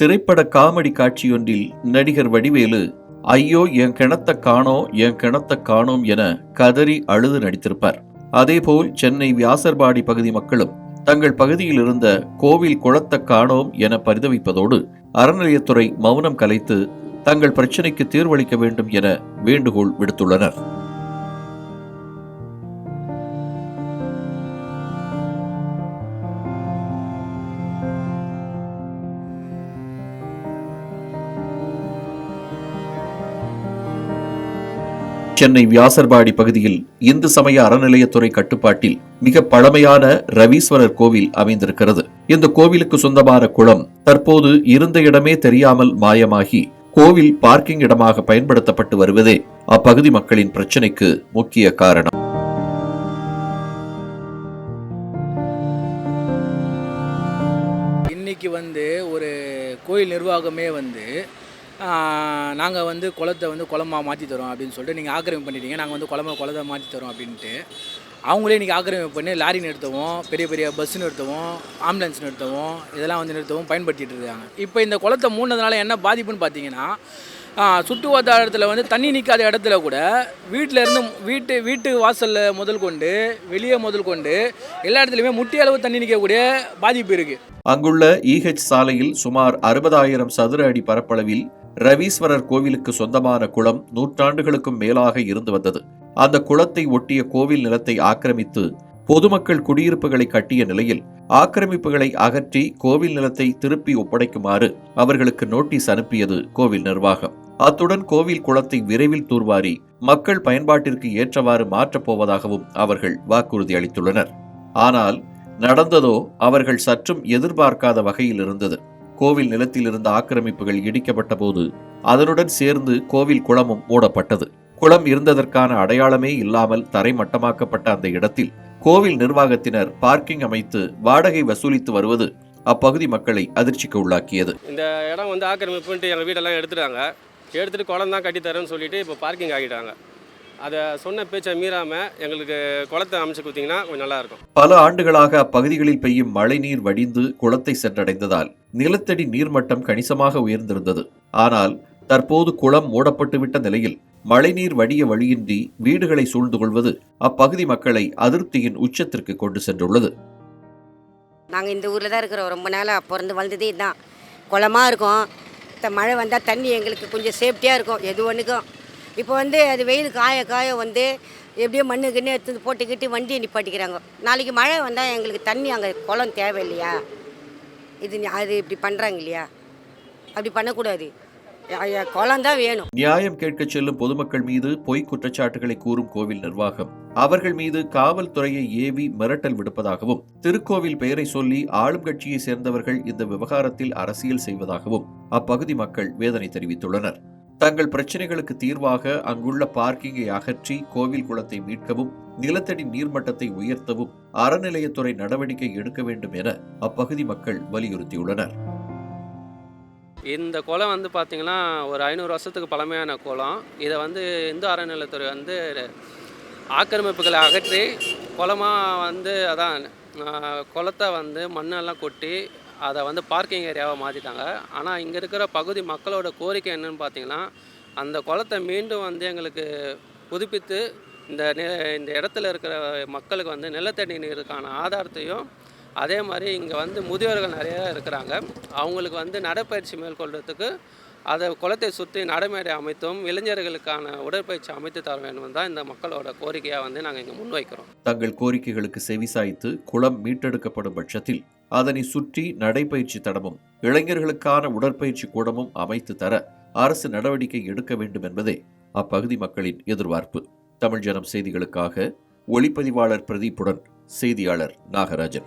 திரைப்பட காமெடி காட்சியொன்றில் நடிகர் வடிவேலு ஐயோ என் கிணத்த காணோம் என் கிணத்த காணோம் என கதறி அழுது நடித்திருப்பார். அதேபோல் சென்னை வியாசர்பாடி பகுதி மக்களும் தங்கள் பகுதியில் இருந்த கோவில் குளத்த காணோம் என பரிதவிப்பதோடு அறநிலையத்துறை மௌனம் கலைத்து தங்கள் பிரச்சினைக்கு தீர்வளிக்க வேண்டும் என வேண்டுகோள் விடுத்துள்ளனர். சென்னை வியாசர்பாடி பகுதியில் இந்து சமய அறநிலையத்துறை கட்டுப்பாட்டில் மிக பழமையான ரவீஸ்வரர் கோவில் அமைந்திருக்கிறது. இந்த கோவிலுக்கு சொந்தமான குளம் தற்போது இருந்த இடமே தெரியாமல் மாயமாகி கோவில் பார்க்கிங் இடமாக பயன்படுத்தப்பட்டு வருவதே அப்பகுதி மக்களின் பிரச்சினைக்கு முக்கிய காரணம். இன்னைக்கு வந்து ஒரு கோயில் நிர்வாகமே வந்து நாங்கள் வந்து குளத்தை வந்து குளமாக மாற்றி தரோம் அப்படின்னு சொல்லிட்டு நீங்கள் ஆக்கிரமிப்பு பண்ணிட்டீங்க. நாங்கள் வந்து குளமா குளத்தை மாற்றி தரோம் அப்படின்ட்டு. அவங்களே இன்றைக்கி ஆக்கிரமிப்பு பண்ணி லாரி நிறுத்தவும் பெரிய பெரிய பஸ் நிறுத்தவும் ஆம்புலன்ஸ் நிறுத்தவும் இதெல்லாம் வந்து நிறுத்தவும் பயன்படுத்திட்டு இருக்காங்க. இப்போ இந்த குளத்தை மூடினதுனால என்ன பாதிப்புன்னு பார்த்தீங்கன்னா சுற்று வட்டாரத்தில் வந்து தண்ணி நிற்காத இடத்துல கூட வீட்டில் இருந்து வீட்டு வீட்டு வாசலில் முதல் கொண்டு வெளியே முதல் கொண்டு எல்லா இடத்துலையுமே முட்டி அளவு தண்ணி நிற்கக்கூடிய பாதிப்பு இருக்குது அங்குள்ள இஹெச் சாலையில் சுமார் அறுபதாயிரம் சதுர அடி பரப்பளவில் ரவீஸ்வரர் கோவிலுக்கு சொந்தமான குளம் நூற்றாண்டுகளுக்கும் மேலாக இருந்து வந்தது. அந்த குளத்தை ஒட்டிய கோவில் நிலத்தை ஆக்கிரமித்து பொதுமக்கள் குடியிருப்புகளை கட்டிய நிலையில் ஆக்கிரமிப்புகளை அகற்றி கோவில் நிலத்தை திருப்பி ஒப்படைக்குமாறு அவர்களுக்கு நோட்டீஸ் அனுப்பியது கோவில் நிர்வாகம். அத்துடன் கோவில் குளத்தை விரைவில் தூர்வாரி மக்கள் பயன்பாட்டிற்கு ஏற்றவாறு மாற்றப் போவதாகவும் அவர்கள் வாக்குறுதி அளித்துள்ளனர். ஆனால் நடந்ததோ அவர்கள் சற்றும் எதிர்பார்க்காத வகையில் இருந்தது. கோவில் நிலத்தில் இருந்த ஆக்கிரமிப்புகள் இடிக்கப்பட்ட போது அதனுடன் சேர்ந்து கோவில் குளமும் மூடப்பட்டது. குளம் இருந்ததற்கான அடையாளமே இல்லாமல் தரைமட்டமாக்கப்பட்ட அந்த இடத்தில் கோவில் நிர்வாகத்தினர் பார்க்கிங் அமைத்து வாடகை வசூலித்து வருவது அப்பகுதி மக்களை அதிர்ச்சிக்கு உள்ளாக்கியது. இந்த இடம் வந்து ஆக்கிரமிப்புன்ட்டு எங்கள் வீடெல்லாம் எடுத்துட்டாங்க. எடுத்துகிட்டு குளம் தான் கட்டித்தரேன்னு சொல்லிட்டு இப்போ பார்க்கிங் ஆகிட்டாங்க. அதை சொன்ன பேச்சை மீறாமல் எங்களுக்கு குளத்தை அமைச்சு கொடுத்தீங்கன்னா கொஞ்சம் நல்லாயிருக்கும். பல ஆண்டுகளாக அப்பகுதிகளில் பெய்யும் மழைநீர் வடிந்து குளத்தை சென்றடைந்ததால் நிலத்தடி நீர்மட்டம் கணிசமாக உயர்ந்திருந்தது. ஆனால் தற்போது குளம் மூடப்பட்டுவிட்ட நிலையில் மழைநீர் வடிய வழியின்றி வீடுகளை சூழ்ந்து கொள்வது அப்பகுதி மக்களை அதிருப்தியின் உச்சத்திற்கு கொண்டு சென்றுள்ளது. நாங்கள் இந்த ஊரில் தான் இருக்கிறோம். ரொம்ப நாளாக பிறந்து வளர்ந்ததே இதுதான் குளமாக இருக்கும். த- மழை வந்தால் தண்ணி எங்களுக்கு கொஞ்சம் சேஃப்டியாக இருக்கும். எது ஒன்றுக்கும் இப்போ வந்து அது வெயில் காய காய வந்து எப்படியோ மண்ணு கிண்ணு எடுத்து போட்டுக்கிட்டு வண்டியை நிப்பாட்டிக்கிறாங்க. நாளைக்கு மழை வந்தால் எங்களுக்கு தண்ணி அங்கே குளம் தேவை இல்லையா இது அது இப்படி பண்ணுறாங்க இல்லையா? அப்படி பண்ணக்கூடாது. குளம் தான் வேணும். நியாயம் கேட்கச் செல்லும் பொதுமக்கள் மீது பொய் குற்றச்சாட்டுகளை கூறும் கோவில் நிர்வாகம். அவர்கள் மீது காவல்துறையை ஏவி மிரட்டல் விடுப்பதாகவும் திருக்கோவில் பெயரை சொல்லி ஆளும் கட்சியை சேர்ந்தவர்கள் இந்த விவகாரத்தில் அரசியல் செய்வதாகவும் அப்பகுதி மக்கள் வேதனை தெரிவித்துள்ளனர். தங்கள் பிரச்சனைகளுக்கு தீர்வாக அங்குள்ள பார்க்கிங்கை அகற்றி கோவில் குளத்தை மீட்கவும் நிலத்தடி நீர்மட்டத்தை உயர்த்தவும் அறநிலையத்துறை நடவடிக்கை எடுக்க வேண்டும் என அப்பகுதி மக்கள் வலியுறுத்தியுள்ளனர். இந்த குளம் வந்து பார்த்திங்கன்னா ஒரு ஐநூறு வருஷத்துக்கு பழமையான குளம். இதை வந்து இந்து அறநிலையத்துறை வந்து ஆக்கிரமிப்புகளை அகற்றி குளமாக வந்து அதான் குளத்தை வந்து மண்ணெல்லாம் கொட்டி அதை வந்து பார்க்கிங் ஏரியாவாக மாற்றிட்டாங்க ஆனால் இங்கே இருக்கிற பகுதி மக்களோட கோரிக்கை என்னன்னு பார்த்தீங்கன்னா அந்த குளத்தை மீண்டும் வந்து எங்களுக்கு புதுப்பித்து இந்த இந்த இடத்துல இருக்கிற மக்களுக்கு வந்து நிலத்தடி நீருக்கான ஆதாரத்தையும் அதே மாதிரி இங்கே வந்து முதியோர்கள் நிறையா இருக்கிறாங்க. அவங்களுக்கு வந்து நடைப்பயிற்சி மேற்கொள்றதுக்கு அதை குளத்தை சுற்றி நடைமேடை அமைத்தும் இளைஞர்களுக்கான உடற்பயிற்சி அமைத்து தர வேண்டும் தான் இந்த மக்களோட கோரிக்கையாக வந்து நாங்கள் இங்கே முன்வைக்கிறோம். தங்கள் கோரிக்கைகளுக்கு செவிசாய்த்து குளம் மீட்டெடுக்கப்படும் பட்சத்தில் அதனை சுற்றி நடைபயிற்சி தடமும் இளைஞர்களுக்கான உடற்பயிற்சி கூடமும் அமைத்து தர அரசு நடவடிக்கை எடுக்க வேண்டும் என்பதே அப்பகுதி மக்களின் எதிர்பார்ப்பு. தமிழ் ஜனம் செய்திகளுக்காக ஒளிப்பதிவாளர் பிரதீப்புடன் செய்தியாளர் நாகராஜன்.